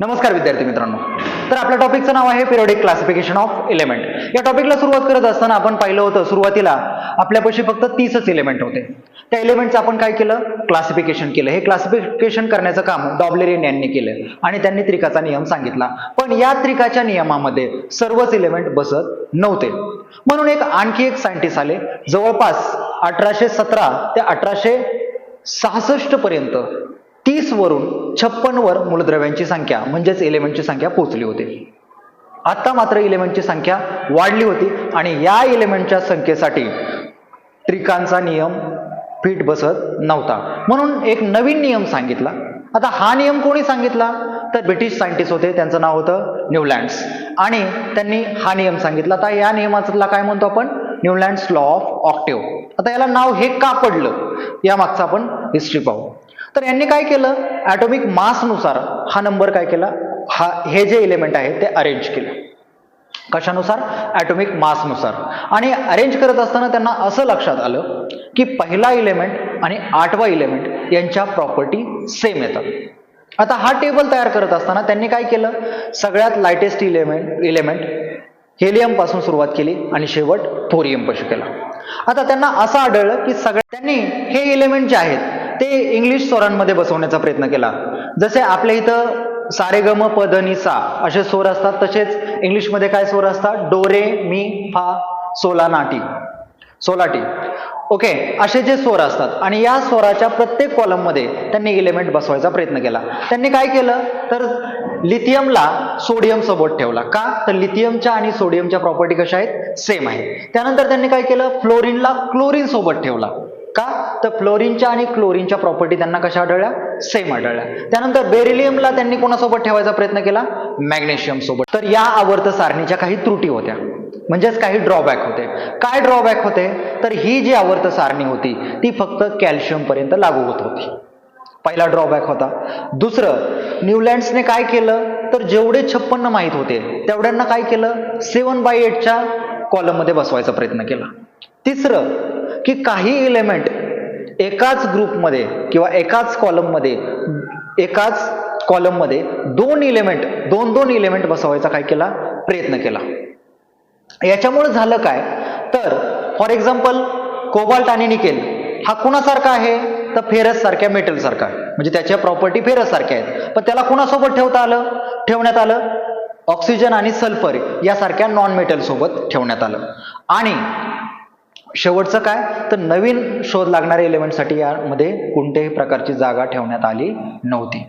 नमस्कार विद्यार्थी मित्रांनो. तर आपल्या टॉपिकचं नाव आहे पिरियडिक क्लासिफिकेशन ऑफ एलिमेंट या टॉपिकला सुरुवात करत असताना आपण पाहिलं होतं सुरुवातीला आपल्यापाशी फक्त तीसच एलिमेंट होते. त्या एलिमेंटचं आपण काय केलं? क्लासिफिकेशन केलं. हे क्लासिफिकेशन करण्याचं काम डॉबलेरियन यांनी केलं आणि त्यांनी त्रिकाचा नियम सांगितला. पण या त्रिकाच्या नियमामध्ये सर्वच एलिमेंट बसत नव्हते. म्हणून एक आणखी एक सायंटिस्ट आले. जवळपास अठराशे सतरा ते अठराशे सहासष्ट पर्यंत तीस वरून छप्पन वर मूलद्रव्यांची संख्या म्हणजेच एलिमेंटची संख्या पोचली होती. आता मात्र इलेमेंटची संख्या वाढली होती आणि या इलेमेंटच्या संख्येसाठी त्रिकांचा नियम फिट बसत नव्हता. म्हणून एक नवीन नियम सांगितला. आता हा नियम कोणी सांगितला? तर ब्रिटिश सायंटिस्ट होते त्यांचं नाव होतं न्यूलँड्स. आणि त्यांनी हा नियम सांगितला. आता या नियमाचा काय म्हणतो आपण? Newlands law of octave. आता याला नाव हे का पडलं? यामागचा आपण हिस्ट्री पाहू. तर यांनी काय केलं? ॲटॉमिक मासनुसार हा नंबर काय केला? हा हे जे एलिमेंट आहे ते अरेंज केलं. कशानुसार? ॲटॉमिक मासनुसार आणि अरेंज करत असताना त्यांना असं लक्षात आलं की पहिला इलेमेंट आणि आठवा इलेमेंट यांच्या प्रॉपर्टी सेम येतात. आता हा टेबल तयार करत असताना त्यांनी काय केलं? सगळ्यात लायटेस्ट इलेमेंट इलेमेंट हेलियमपासून सुरुवात केली आणि शेवट थोरियम पाशी केला. आता त्यांना असं आढळलं की सगळ्या त्यांनी हे इलेमेंट जे आहेत ते इंग्लिश स्वरांमध्ये बसवण्याचा प्रयत्न केला. जसे आपल्या इथं सारे गम पद नि सा असे स्वर असतात तसेच इंग्लिशमध्ये काय स्वर असतात? डोरे मी फा सोला नाटी. सोलाटी. ओके असे जे स्वर असतात. आणि या स्वराच्या प्रत्येक कॉलममध्ये त्यांनी इलेमेंट बसवायचा प्रयत्न केला. त्यांनी काय केलं? तर लिथियमला सोडियम सोबत ठेवला. का? तर लिथियमच्या आणि सोडियमच्या प्रॉपर्टी कशा आहेत? सेम आहे. त्यानंतर त्यांनी काय केलं? फ्लोरिनला क्लोरीन सोबत ठेवला. का? तर फ्लोरिनच्या आणि क्लोरीनच्या प्रॉपर्टी त्यांना कशा आढळल्या? सेम आढळल्या. त्यानंतर बेरिलियमला त्यांनी कोणासोबत ठेवायचा प्रयत्न केला? मॅग्नेशियम सोबत. तर या आवर्त सारणीच्या काही त्रुटी होत्या. म्हणजेच काही ड्रॉबॅक होते. काय ड्रॉबॅक होते? तर ही जी आवर्त सारणी होती ती फक्त कॅल्शियमपर्यंत लागू होत होती. पहिला ड्रॉबॅक होता. दुसरं न्यूलँड्सने काय केलं? तर जेवढे छप्पन्न माहीत होते तेवढ्यांना काय केलं? सेवन बाय एटच्या कॉलममध्ये बसवायचा प्रयत्न केला. तिसरं की काही इलेमेंट एकाच ग्रुपमध्ये किंवा एकाच कॉलममध्ये एकाच कॉलममध्ये दोन इलेमेंट दोन दोन इलेमेंट बसवायचा काय केला? प्रयत्न केला. याच्यामुळे झालं काय? तर फॉर एक्झाम्पल कोबाल्ट आणि निकेल हा कुणासारखा आहे? तर फेरस सारख्या मेटलसारखा आहे. म्हणजे त्याच्या प्रॉपर्टी फेरस सारख्या आहेत. पण त्याला कुणासोबत ठेवता आलं? ठेवण्यात आलं? ऑक्सिजन आणि सल्फर यासारख्या नॉन मेटल सोबत ठेवण्यात आलं. आणि शेवटचं काय? तर नवीन शोध लागणाऱ्या एलिमेंटसाठी यामध्ये कोणत्याही प्रकारची जागा ठेवण्यात आली नव्हती.